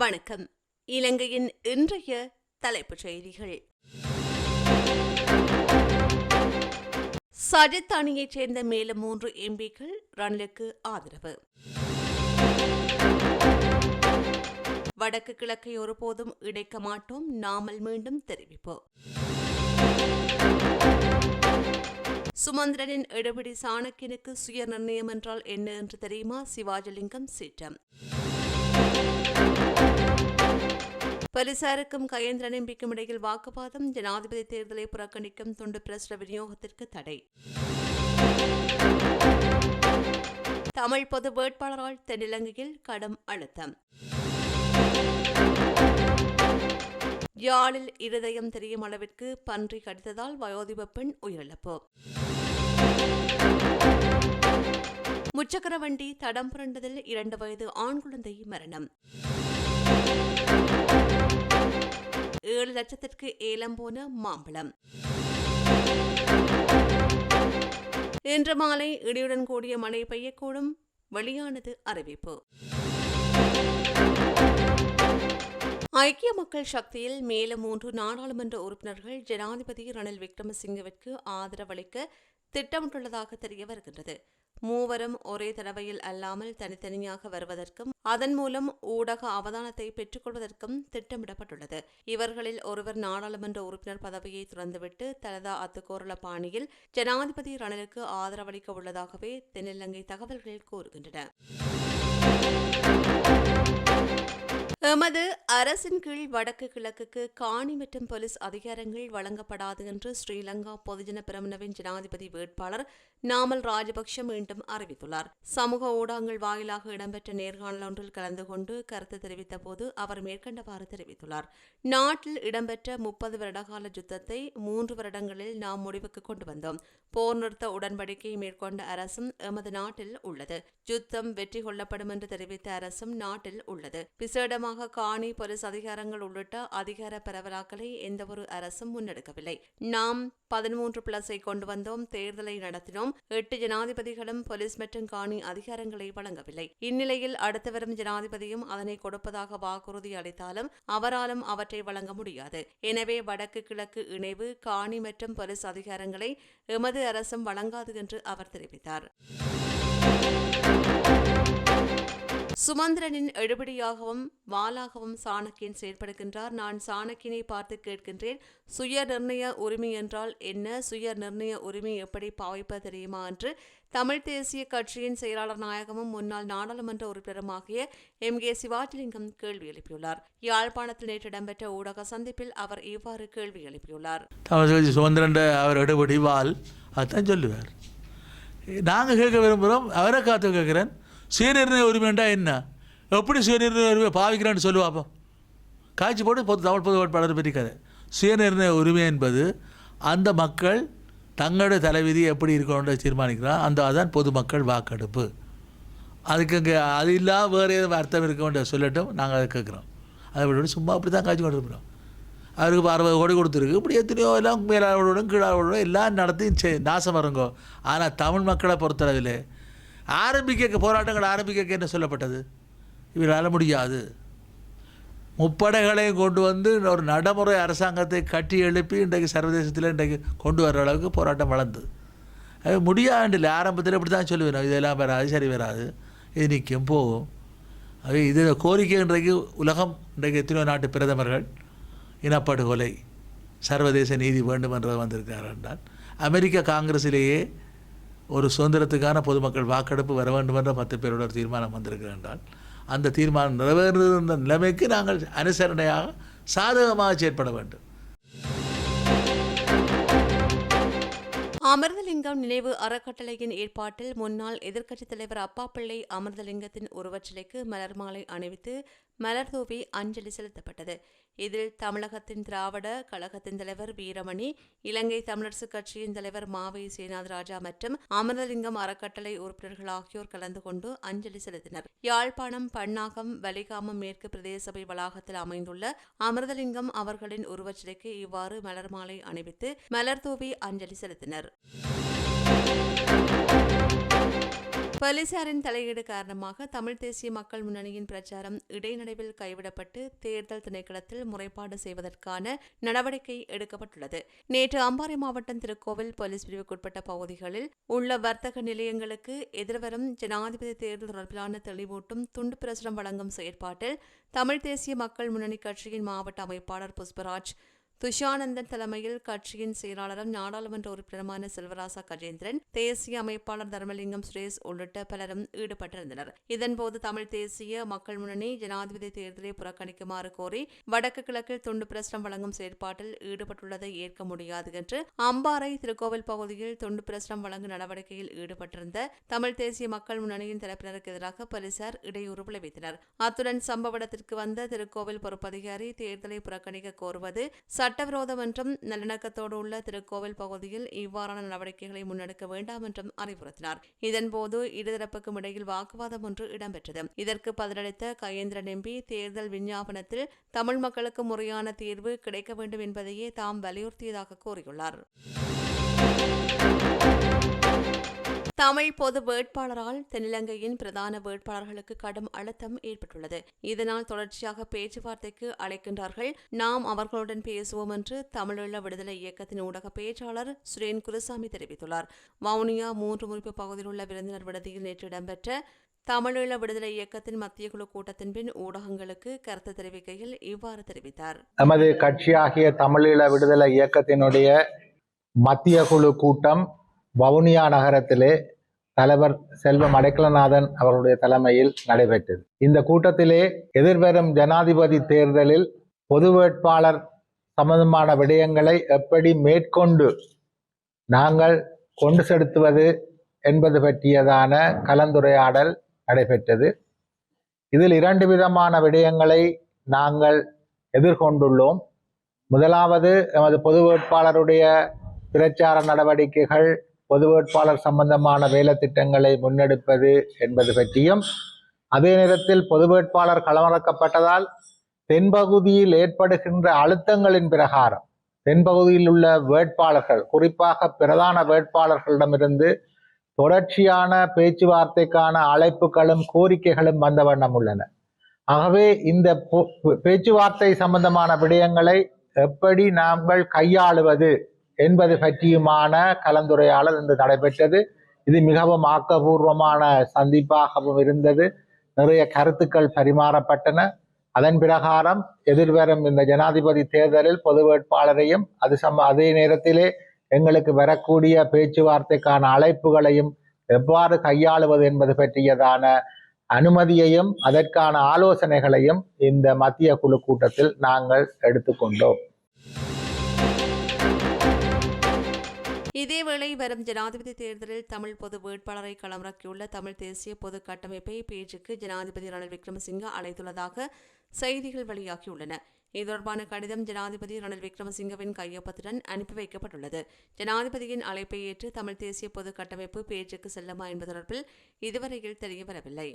வணக்கம். இலங்கையின் இன்றைய தலைப்புச் செய்திகள். சஜித் அணியைச் சேர்ந்த மேலும் மூன்று எம்பிக்கள் ரணிலுக்கு ஆதரவு. வடக்கு கிழக்கை ஒருபோதும் இடைக்க மாட்டோம் நாமல் மீண்டும் தெரிவிப்பு. சுமந்திரனின் எடுபடி சாணக்கியனுக்கு சுய நிர்ணயம் என்றால் என்ன என்று தெரியுமா? சிவாஜலிங்கம் சீற்றம். பலிசாருக்கும் கயேந்திர நம்பிக்கும் இடையில் வாக்குவாதம் ஜனாதிபதி தேர்தலை புறக்கணிக்கும் துண்டு பிரசுர விநியோகத்திற்கு தடை. தமிழ் பொது வேட்பாளரால் தென்னிலங்கையில் கடும் அழுத்தம். யாழில் இருதயம் தெரியும் அளவிற்கு பன்றி கடித்ததால் வயோதிப பெண் உயிரிழப்பு. முச்சக்கர வண்டி தடம் புரண்டதில் இரண்டு வயது ஆண் குழந்தை மரணம். ஏழு லட்சத்திற்கு ஏலம் போன மாம்பழம். இன்று மாலை இடியுடன் கூடிய மழை பெய்யக்கூடும். வெளியானது அறிவிப்பு. ஐக்கிய மக்கள் சக்தியில் மேலும் மூன்று நாடாளுமன்ற உறுப்பினர்கள் ஜனாதிபதி ரணில் விக்ரமசிங்கவிற்கு ஆதரவளிக்க திட்டமிட்டுள்ளதாக தெரிய வருகின்றது. மூவரும் ஒரே தடவையில் அல்லாமல் தனித்தனியாக வருவதற்கும் அதன் மூலம் ஊடக அவதானத்தை பெற்றுக்கொள்வதற்கும் திட்டமிடப்பட்டுள்ளது. இவர்களில் ஒருவர் நாடாளுமன்ற உறுப்பினர் பதவியை துறந்துவிட்டு தலதா அத்துக்கோரள பாணியில் ஜனாதிபதி ரணிலுக்கு ஆதரவளிக்க உள்ளதாகவே தென்னிலங்கை தகவல்கள் கூறுகின்றன. எமது அரசின் கீழ் வடக்கு கிழக்குக்கு காணி மற்றும் போலீஸ் அதிகாரங்கள் வழங்கப்படாது என்று ஸ்ரீலங்கா பொதுஜன பிரமணவின் ஜனாதிபதி வேட்பாளர் நாமல் ராஜபக்ஷ மீண்டும் அறிவித்துள்ளார். சமூக ஊடகங்கள் வாயிலாக இடம்பெற்ற நேர்காணல் ஒன்றில் கலந்து கொண்டு கருத்து தெரிவித்த போது அவர் மேற்கண்டவாறு தெரிவித்துள்ளார். நாட்டில் இடம்பெற்ற முப்பது வருடகால யுத்தத்தை மூன்று வருடங்களில் நாம் முடிவுக்கு கொண்டு வந்தோம். போர் நிறுத்த உடன்படிக்கையை மேற்கொண்ட அரசும் எமது நாட்டில் உள்ளது. யுத்தம் வெற்றி கொள்ளப்படும் என்று தெரிவித்த அரசும் நாட்டில் உள்ளது. விசேடமாக காணி போலீஸ் அதிகாரங்கள் உள்ளிட்ட அதிகார பரவலாக்களை எந்தவொரு அரசும் முன்னெடுக்கவில்லை. நாம் பதிமூன்று பிளஸை கொண்டு வந்தோம் தேர்தலை நடத்தினோம். எட்டு ஜனாதிபதிகளும் போலீஸ் மற்றும் காணி அதிகாரங்களை வழங்கவில்லை. இந்நிலையில் அடுத்து வரும் ஜனாதிபதியும் அதனை கொடுப்பதாக வாக்குறுதி அளித்தாலும் அவராலும் அவற்றை வழங்க முடியாது. எனவே வடக்கு கிழக்கு இணைவு காணி மற்றும் போலீஸ் அதிகாரங்களை எமது அரசும் வழங்காது என்று அவர் தெரிவித்தார். சுமந்திரனின் எடுபடியாகவும் வாளாகவும் சாணக்கியன் செயற்படுகின்றார். நான் சாணக்கியனை பார்த்து கேட்கின்றேன் சுய நிர்ணய உரிமை என்றால் என்ன? சுய நிர்ணய உரிமை எப்படி பாவிப்பது தெரியுமா? என்று தமிழ் தேசிய கட்சியின் செயலாளர் நாயகமும் முன்னாள் நாடாளுமன்ற உறுப்பினருமாகிய எம். கே. சிவாஜிலிங்கம் கேள்வி எழுப்பியுள்ளார். யாழ்ப்பாணத்தில் நேற்று இடம்பெற்ற ஊடக சந்திப்பில் அவர் இவ்வாறு கேள்வி எழுப்பியுள்ளார். தமிழ் சுதந்திரன் அவர் எடுபடி வால் அதுதான் சொல்லுவார். நாங்கள் கேட்க விரும்புகிறோம் அவரை காத்து கேட்கிறேன். சுயநிர்ணய உரிமைண்டா என்ன? எப்படி சுயநிர்ணய உரிமை பாவிக்கிறான்னு சொல்லுவாப்போ காய்ச்சி போட்டு பொது தமிழ் பொது வேட்பாளர் பற்றி கதை சுயநிர்ணய உரிமை என்பது அந்த மக்கள் தங்களுடைய தலைவிதி எப்படி இருக்கணும்னு தீர்மானிக்கிறான் அந்த அதான் பொதுமக்கள் வாக்கெடுப்பு. அதுக்கு இங்கே அது இல்லாமல் வேறு எதுவும் அர்த்தம் இருக்க வேண்டிய சொல்லட்டும் நாங்கள் அதை கேட்குறோம். அதை விட சும்மா அப்படி தான் காய்ச்சி கொண்டு இருக்கிறோம் அவருக்கு இப்போ அறுபது கோடி கொடுத்துருக்கு. இப்படி எத்தனையோ எல்லாம் மேலாளர்களுடன் கீழாளர்களுடன் எல்லாம் நடத்தி செ நாசம் வருங்கோ. ஆனால் தமிழ் மக்களை பொறுத்தளவில் ஆரம்பிக்க போராட்டங்கள் ஆரம்பிக்க என்ன சொல்லப்பட்டது? இவரால் முடியாது. முப்படைகளையும் கொண்டு வந்து ஒரு நடைமுறை அரசாங்கத்தை கட்டி எழுப்பி இன்றைக்கு சர்வதேசத்தில் இன்றைக்கு கொண்டு வர்ற அளவுக்கு போராட்டம் வளர்ந்தது. அது முடியாண்டில் ஆரம்பத்தில் இப்படி தான் சொல்லுவேன் இதெல்லாம் வராது சரி வராது. இது நிற்கும் போகும். அது இது கோரிக்கை இன்றைக்கு உலகம் இன்றைக்கு எத்தனையோ நாட்டு பிரதமர்கள் இனப்படுகொலை சர்வதேச நீதி வேண்டும் என்று வந்திருக்கிறார் என்றால் அமெரிக்க காங்கிரஸிலேயே ஒரு சுதந்திரத்துக்கான பொதுமக்கள் வாக்கெடுப்பு வர வேண்டும் என்ற பத்து பேரோட ஒரு தீர்மானம் வந்திருக்கிறது என்றால் அந்த தீர்மானம் நிறைவேறுகின்ற நிலைமைக்கு நாங்கள் அனுசரணையாக சாதகமாக செயற்பட வேண்டும். அமிர்தலிங்கம் நினைவு அறக்கட்டளையின் ஏற்பாட்டில் முன்னாள் எதிர்க்கட்சித் தலைவர் அப்பாப்பிள்ளை அமிர்தலிங்கத்தின் உருவச்சிலைக்கு மலர் மாலை அணிவித்து மலர்தூவி அஞ்சலி செலுத்தப்பட்டது. இதில் தமிழகத்தின் திராவிட கழகத்தின் தலைவர் வீரமணி இலங்கை தமிழரசுக் கட்சியின் தலைவர் மாவை சேனாத் ராஜா மற்றும் அமிர்தலிங்கம் அறக்கட்டளை உறுப்பினர்கள் ஆகியோர் கலந்து கொண்டு அஞ்சலி செலுத்தினர். யாழ்ப்பாணம் பன்னாகம் வலிகாமம் மேற்கு பிரதேச சபை வளாகத்தில் அமைந்துள்ள அமிர்தலிங்கம் அவர்களின் உருவச்சிலைக்கு இவ்வாறு மலர் மாலை அணிவித்து மலர் தூவி அஞ்சலி செலுத்தினர். போலீசாரின் தலையீடு காரணமாக தமிழ் தேசிய மக்கள் முன்னணியின் பிரச்சாரம் இடைநடைவில் கைவிடப்பட்டு தேர்தல் திணைக்களத்தில் முறைப்பாடு செய்வதற்கான நடவடிக்கை எடுக்கப்பட்டுள்ளது. நேற்று அம்பாறை மாவட்டம் திருக்கோவில் போலீஸ் பிரிவுக்குட்பட்ட பகுதிகளில் உள்ள வர்த்தக நிலையங்களுக்கு எதிர்வரும் ஜனாதிபதி தேர்தல் தொடர்பிலான தெளிவூட்டும் துண்டு பிரசுரம் வழங்கும் செயற்பாட்டில் தமிழ் தேசிய மக்கள் முன்னணி கட்சியின் மாவட்ட அமைப்பாளர் புஷ்பராஜ் துஷானந்தன் தலைமையில் கட்சியின் செயலாளரும் நாடாளுமன்ற உறுப்பினருமான செல்வராசா கஜேந்திரன் தேசிய அமைப்பாளர் தர்மலிங்கம் சுரேஷ் உள்ளிட்ட பலரும் ஈடுபட்டிருந்தனர். இதன்போது தமிழ் தேசிய மக்கள் முன்னணி ஜனாதிபதி தேர்தலை புறக்கணிக்குமாறு கோரி வடக்கு கிழக்கில் துண்டு பிரசுரம் வழங்கும் செயற்பாட்டில் ஈடுபட்டுள்ளதை ஏற்க முடியாது என்று அம்பாறை திருக்கோவில் பகுதியில் துண்டு பிரசுரம் வழங்கும் நடவடிக்கையில் ஈடுபட்டிருந்த தமிழ் தேசிய மக்கள் முன்னணியின் தரப்பினருக்கு எதிராக போலீசார் இடையூறு விளைவித்தனர். அத்துடன் சம்பவ இடத்திற்கு வந்த திருக்கோவில் பொறுப்பதிகாரி தேர்தலை புறக்கணிக்க கோருவது சட்டவிரோதம் என்றும் நல்லிணக்கத்தோடு உள்ள திருக்கோவில் பகுதியில் இவ்வாறான நடவடிக்கைகளை முன்னெடுக்க வேண்டாம் என்றும் அறிவுறுத்தினார். இதன்போது இருதரப்புக்கும் இடையில் வாக்குவாதம் ஒன்று இடம்பெற்றது. இதற்கு பதிலளித்த கயேந்திரன் எம்பி தேர்தல் விஞ்ஞாபனத்தில் தமிழ் மக்களுக்கு முறையான தீர்வு கிடைக்க வேண்டும் என்பதையே தாம் வலியுறுத்தியதாக கூறியுள்ளார். தமிழ் பொது வேட்பாளரால் தென்னிலங்கையின் பிரதான வேட்பாளர்களுக்கு கடும் அழுத்தம் ஏற்பட்டுள்ளது. இதனால் தொடர்ச்சியாக பேச்சுவார்த்தைக்கு அழைக்கின்றார்கள். நாம் அவர்களுடன் பேசுவோம் என்று தமிழீழ விடுதலை இயக்கத்தின் ஊடக பேச்சாளர் சுரேன் குருசாமி தெரிவித்துள்ளார். வவுனியா மூன்று முறிப்பு பகுதியில் உள்ள விருந்தினர் விடுதியில் நேற்று இடம்பெற்ற தமிழீழ விடுதலை இயக்கத்தின் மத்திய குழு கூட்டத்தின் பின் ஊடகங்களுக்கு கருத்து தெரிவிக்கையில் இவ்வாறு தெரிவித்தார். நமது கட்சியாகிய தமிழீழ விடுதலை இயக்கத்தினுடைய மத்திய குழு கூட்டம் வவுனியா நகரத்திலே தலைவர் செல்வம் அடைக்கலநாதன் அவர்களுடைய தலைமையில் நடைபெற்றது. இந்த கூட்டத்திலே எதிர்வரும் ஜனாதிபதி தேர்தலில் பொது வேட்பாளர் சம்பந்தமான விடயங்களை எப்படி மேற்கொண்டு நாங்கள் கொண்டு செலுத்துவது என்பது பற்றியதான கலந்துரையாடல் நடைபெற்றது. இதில் இரண்டு விதமான விடயங்களை நாங்கள் எதிர்கொண்டுள்ளோம். முதலாவது எமது பொது வேட்பாளருடைய பிரச்சார நடவடிக்கைகள் பொது வேட்பாளர் சம்பந்தமான வேலை திட்டங்களை முன்னெடுப்பது என்பது பற்றியும் அதே நேரத்தில் பொது வேட்பாளர் களமிறக்கப்பட்டதால் தென்பகுதியில் ஏற்படுகின்ற அழுத்தங்களின் பிரகாரம் தென்பகுதியில் உள்ள வேட்பாளர்கள் குறிப்பாக பிரதான வேட்பாளர்களிடமிருந்து தொடர்ச்சியான பேச்சுவார்த்தைக்கான அழைப்புகளும் கோரிக்கைகளும் வந்த வண்ணம் உள்ளன. ஆகவே இந்த பேச்சுவார்த்தை சம்பந்தமான விடயங்களை எப்படி நாங்கள் கையாளுவது என்பது பற்றியுமான கலந்துரையாடல் இன்று நடைபெற்றது. இது மிகவும் ஆக்கபூர்வமான சந்திப்பாகவும் இருந்தது. நிறைய கருத்துக்கள் பரிமாறப்பட்டன. அதன் பிரகாரம் எதிர்வரும் இந்த ஜனாதிபதி தேர்தலில் பொது வேட்பாளரையும் அது சம அதே நேரத்திலே எங்களுக்கு வரக்கூடிய பேச்சுவார்த்தைக்கான அழைப்புகளையும் எவ்வாறு கையாளுவது என்பது பற்றியதான அனுமதியையும் அதற்கான ஆலோசனைகளையும் இந்த மத்திய குழு கூட்டத்தில் நாங்கள் எடுத்துக்கொண்டோம். இதேவேளை வரும் ஜனாதிபதி தேர்தலில் தமிழ் பொது வேட்பாளரை களமிறக்கியுள்ள தமிழ் தேசிய பொது கட்டமைப்பை பேச்சுக்கு ஜனாதிபதி ரணில் விக்ரமசிங்க அழைத்துள்ளதாக செய்திகள் வெளியாகியுள்ளன. இது தொடர்பான கடிதம் ஜனாதிபதி ரணில் விக்ரமசிங்கவின் கையொப்பத்துடன் அனுப்பி வைக்கப்பட்டுள்ளது. ஜனாதிபதியின் அழைப்பை ஏற்று தமிழ் தேசிய பொது கட்டமைப்பு பேச்சுக்கு செல்லுமா என்பது தொடர்பில் இதுவரையில் தெரியவரவில்லை.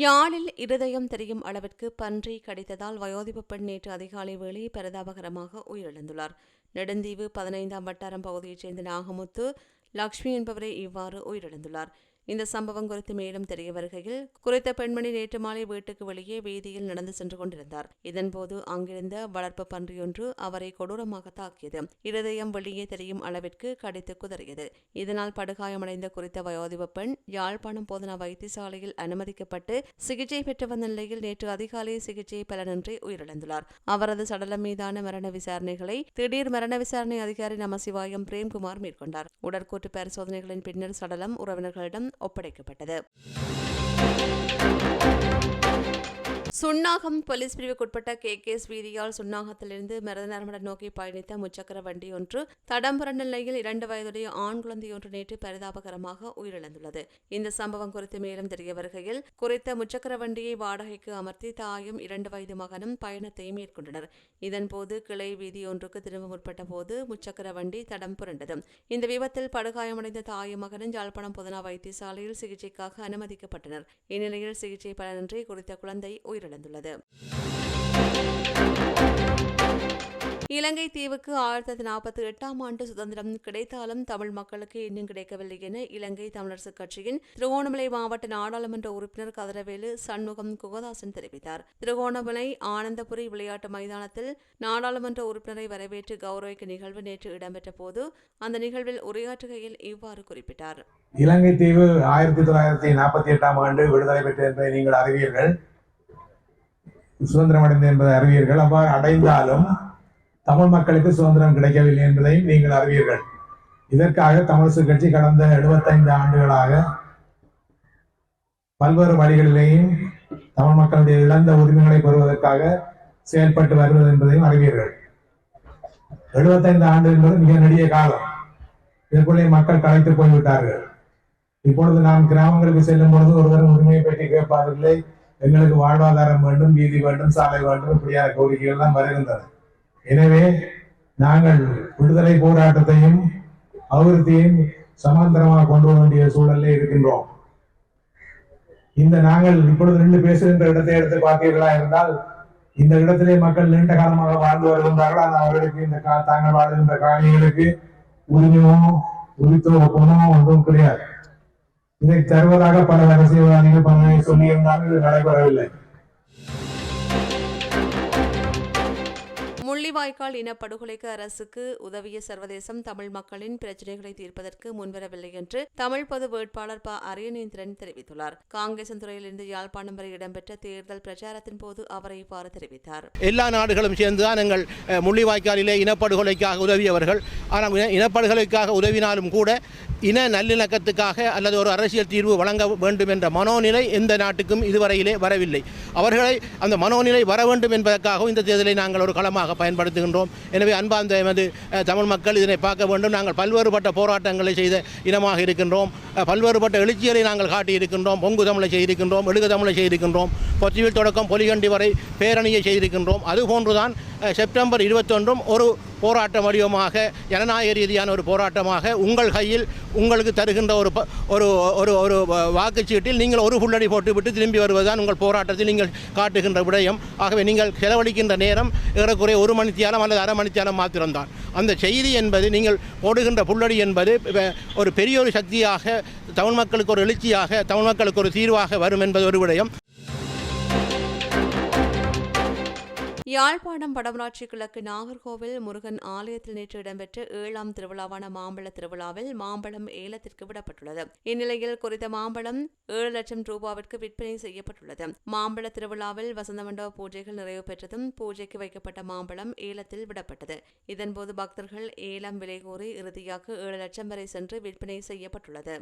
யாழில் இருதயம் தெரியும் அளவிற்கு பன்றி கடித்ததால் வயோதிப பெண் நேற்று அதிகாலை வேளை பரிதாபகரமாக உயிரிழந்துள்ளார். நெடுந்தீவு பதினைந்தாம் வட்டாரம் பகுதியைச் சேர்ந்த நாகமுத்து லக்ஷ்மி என்பவரே இவ்வாறு உயிரிழந்துள்ளார். இந்த சம்பவம் குறித்து மேலும் தெரிய வருகையில் குறித்த பெண்மணி நேற்று மாலை வீட்டுக்கு வெளியே வீதியில் நடந்து சென்று கொண்டிருந்தார். இதன்போது அங்கிருந்த வளர்ப்பு பன்றியொன்று அவரை கொடூரமாக தாக்கியது. இருதயம் வெளியே தெரியும் அளவிற்கு கடித்து குதறியது. இதனால் படுகாயமடைந்த குறித்த வயோதிப பெண் யாழ்ப்பாணம் போதனா வைத்தியசாலையில் அனுமதிக்கப்பட்டு சிகிச்சை பெற்று வந்த நிலையில் நேற்று அதிகாலை சிகிச்சை பலனின்றி உயிரிழந்துள்ளார். அவரது சடலம் மீதான மரண விசாரணைகளை திடீர் மரண விசாரணை அதிகாரி நமசிவாயம் பிரேம்குமார் மேற்கொண்டார். உடற்கூற்று பரிசோதனைகளின் பின்னர் சடலம் உறவினர்களிடம் ஒப்படைக்கப்பட்டது. சுன்னாகம் போலீஸ் பிரிவுக்குட்பட்ட கே. கேஸ் வீதியால் சுன்னாகத்திலிருந்து மருதநரமடம் நோக்கி பயணித்த முச்சக்கர வண்டி ஒன்று தடம்புரண்ட நிலையில் இரண்டு வயதுடைய ஆண் குழந்தையொன்று நேற்று பரிதாபகரமாக உயிரிழந்துள்ளது. இந்த சம்பவம் குறித்து மேலும் தெரிய வருகையில் குறித்த முச்சக்கர வண்டியை வாடகைக்கு அமர்த்தி தாயும் இரண்டு வயது மகனும் பயணத்தை மேற்கொண்டனர். இதன்போது கிளை வீதி ஒன்றுக்கு திரும்ப முற்பட்ட போது முச்சக்கர வண்டி தடம் புரண்டது. இந்த விபத்தில் படுகாயமடைந்த தாயும் மகனும் யாழ்ப்பாணம் புதனா வைத்தியசாலையில் சிகிச்சைக்காக அனுமதிக்கப்பட்டனர். இந்நிலையில் சிகிச்சை பலனின்றி குறித்த குழந்தை உயிரிழந்துள்ளது. இலங்கை தீவுக்கு ஆயிரத்தி தொள்ளாயிரத்தி நாற்பத்தி எட்டாம் ஆண்டு சுதந்திரம் கிடைத்தாலும் தமிழ் மக்களுக்கு இன்னும் கிடைக்கவில்லை என இலங்கை தமிழரசுக் கட்சியின் திருகோணமலை மாவட்ட நாடாளுமன்ற உறுப்பினர் கதிரவேலு சண்முகம் குகதாசன் தெரிவித்தார். திருகோணமலை ஆனந்தபுரி விளையாட்டு மைதானத்தில் நாடாளுமன்ற உறுப்பினரை வரவேற்று கௌரவிக்க நிகழ்வு நேற்று இடம்பெற்ற போது அந்த நிகழ்வில் உரையாற்றுகையில் இவ்வாறு குறிப்பிட்டார். இலங்கை தீவு ஆயிரத்தி தொள்ளாயிரத்தி நாற்பத்தி எட்டாம் ஆண்டு விடுதலை பெற்ற என்பதை நீங்கள் அறிவீர்கள். சுதந்திரம் அடைந்தது என்பதை அறிவீர்கள். அவ்வாறு அடைந்தாலும் தமிழ் மக்களுக்கு சுதந்திரம் கிடைக்கவில்லை என்பதையும் நீங்கள் அறிவீர்கள். இதற்காக தமிழிசை கட்சி கடந்த 75 ஆண்டுகளாக பல்வேறு வழிகளிலேயும் தமிழ் மக்களுடைய இழந்த உரிமைகளை பெறுவதற்காக செயல்பட்டு வருவது என்பதையும் அறிவீர்கள். 75 ஆண்டு என்பது மிக நெடிய காலம். இதற்குள்ளே மக்கள் கலைத்து போய்விட்டார்கள். இப்பொழுது நாம் கிராமங்களுக்கு செல்லும் பொழுது ஒருவரும் உரிமையை பற்றி கேட்பாதில்லை எங்களுக்கு வாழ்வாதாரம் வேண்டும் வீதி வேண்டும் சாலை வேண்டும் இப்படியான கோரிக்கைகள் தான் வருகின்றன. எனவே நாங்கள் விடுதலை போராட்டத்தையும் அபிவிருத்தியையும் சமாந்தரமாக கொண்டு வர வேண்டிய சூழலில் இருக்கின்றோம். இந்த நாங்கள் இப்பொழுது நின்று பேசுகின்ற இடத்தை எடுத்து பார்த்தீர்களா இருந்தால் இந்த இடத்திலே மக்கள் நீண்ட காலமாக வாழ்ந்து வருகின்றார்கள். ஆனால் அவர்களுக்கு இந்த கா- தாங்கள் வாழ்கின்ற காணிகளுக்கு உரிமையோ உரித்தோ குணமோ ஒன்றும் கிடையாது. இதை தருவதாக பல ரகசியவாதிகள் பல சொல்லியிருந்தார்கள் நடைபெறவில்லை. முள்ளிவாய்க்கால் இனப்படுகொலைக்கு அரசுக்கு உதவிய சர்வதேசம் தமிழ் மக்களின் பிரச்சினைகளை தீர்ப்பதற்கு முன்வரவில்லை என்று தமிழ் பொது வேட்பாளர் ப. அரியநேந்திரன் தெரிவித்துள்ளார். காங்கேசன்துறையிலிருந்து யாழ்ப்பாணம் வரை இடம்பெற்ற தேர்தல் பிரச்சாரத்தின் போது அவர் இவ்வாறு தெரிவித்தார். எல்லா நாடுகளும் சேர்ந்துதான் எங்கள் முள்ளிவாய்க்காலிலே இனப்படுகொலைக்காக உதவியவர்கள். ஆனால் இனப்படுகொலைக்காக உதவினாலும் கூட இன நல்லிணக்கத்துக்காக அல்லது ஒரு அரசியல் தீர்வு வழங்க வேண்டும் என்ற மனோநிலை எந்த நாட்டுக்கும் இதுவரையிலே வரவில்லை. அவர்களை அந்த மனோநிலை வர வேண்டும் என்பதற்காகவும் இந்த தேர்தலை நாங்கள் ஒரு களமாக பயன்படுத்துகின்றோம். எனவே அன்பார்ந்த எமது தமிழ் மக்கள் இதனை பார்க்க வேண்டும். நாங்கள் பல்வேறுபட்ட போராட்டங்களை செய்த இனமாக இருக்கின்றோம். பல்வேறுபட்ட எழுச்சிகளை நாங்கள் காட்டியிருக்கின்றோம். பொங்கு தமிழை செய்திருக்கின்றோம் எழுகு தமிழை செய்திருக்கின்றோம். கொச்சிவில் தொடக்கம் பொலிகண்டி வரை பேரணியை செய்திருக்கின்றோம். அதுபோன்றுதான் செப்டம்பர் இருபத்தொன்றும் ஒரு போராட்ட வடிவமாக ஜனநாயக ரீதியான ஒரு போராட்டமாக உங்கள் கையில் உங்களுக்கு தருகின்ற ஒரு ஒரு ஒரு ஒரு வாக்குச்சீட்டில் நீங்கள் ஒரு புள்ளடி போட்டுவிட்டு திரும்பி வருவதுதான் உங்கள் போராட்டத்தில் நீங்கள் காட்டுகின்ற விடயம். ஆகவே நீங்கள் செலவழிக்கின்ற நேரம் ஏறக்குறைய ஒரு மணித்தியாலம் அல்லது அரை மணித்தியாலம் மாத்திரம்தான். அந்த செய்தி என்பது நீங்கள் போடுகின்ற புள்ளடி என்பது ஒரு பெரிய ஒரு சக்தியாக தமிழ் மக்களுக்கு ஒரு எழுச்சியாக தமிழ் மக்களுக்கு ஒரு தீர்வாக வரும் என்பது ஒரு விடயம். யாழ்ப்பாணம் வடமராட்சி கிழக்கு நாகர்கோவில் முருகன் ஆலயத்தில் நேற்று இடம்பெற்ற ஏழாம் திருவிழாவான மாம்பழ திருவிழாவில் மாம்பழம் ஏலத்திற்கு விடப்பட்டுள்ளது. இந்நிலையில் குறித்த மாம்பழம் ஏழு லட்சம் ரூபாவிற்கு விற்பனை செய்யப்பட்டுள்ளது. மாம்பழ திருவிழாவில் வசந்த மண்டப பூஜைகள் நிறைவு பெற்றதும் பூஜைக்கு வைக்கப்பட்ட மாம்பழம் ஏலத்தில் விடப்பட்டது. இதன்போது பக்தர்கள் ஏலம் விலை கோரி இறுதியாக ஏழு லட்சம் வரை சென்று விற்பனை செய்யப்பட்டுள்ளது.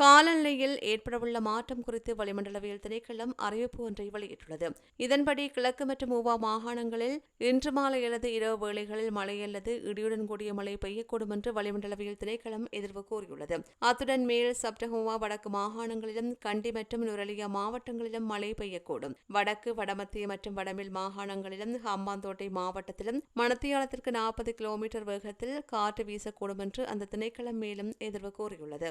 காலநிலையில் ஏற்படவுள்ள மாற்றம் குறித்து வளிமண்டலவியல் திணைக்களம் அறிவிப்பு ஒன்றை வெளியிட்டுள்ளது. இதன்படி கிழக்கு மற்றும் மூவா மாகாணங்களில் இன்று மாலை அல்லது இரவு வேளைகளில் மழை அல்லது இடியுடன் கூடிய மழை பெய்யக்கூடும் என்று வளிமண்டலவியல் திணைக்களம் எதிர்வு கூறியுள்ளது. அத்துடன் மேல் சப்டஹோவா வடக்கு மாகாணங்களிலும் கண்டி மற்றும் நுரலியா மாவட்டங்களிலும் மழை பெய்யக்கூடும். வடக்கு வடமத்திய மற்றும் வடமில் மாகாணங்களிலும் ஹம்பாந்தோட்டை மாவட்டத்திலும் மணத்தியாலத்திற்கு நாற்பது கிலோமீட்டர் வேகத்தில் காற்று வீசக்கூடும் என்று அந்த திணைக்களம் மேலும் எதிர்வு கூறியுள்ளது.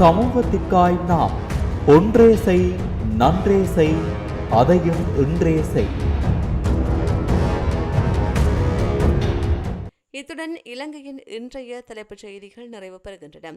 சமூகத்திற்காய் நாம் ஒன்றே செய் நன்றே செய் அதையும் இன்றே செய். இத்துடன் இலங்கையின் இன்றைய தலைப்புச் செய்திகள் நிறைவு பெறுகின்றன.